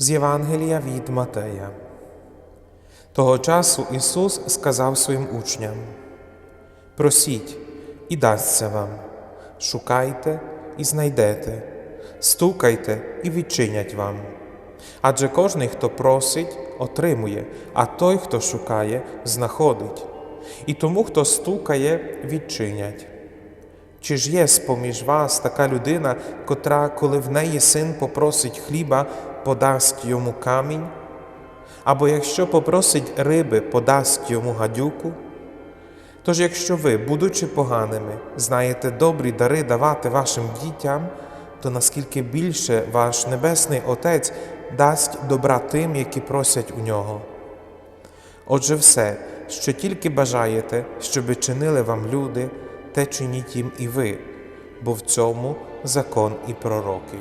З Євангелія від Матея. Того часу Ісус сказав своїм учням: Просіть, і дасться вам, шукайте і знайдете, стукайте і відчинять вам. Адже кожний, хто просить, отримує, а той, хто шукає, знаходить, і тому, хто стукає, відчинять. Чи ж є з-поміж вас така людина, котра, коли в неї син попросить хліба, подасть йому камінь? Або якщо попросить риби, подасть йому гадюку? Тож, якщо ви, будучи поганими, знаєте добрі дари давати вашим дітям, то наскільки більше ваш Небесний Отець дасть добра тим, які просять у нього. Отже, все, що тільки бажаєте, щоби чинили вам люди, те чиніть їм і ви, бо в цьому закон і пророки.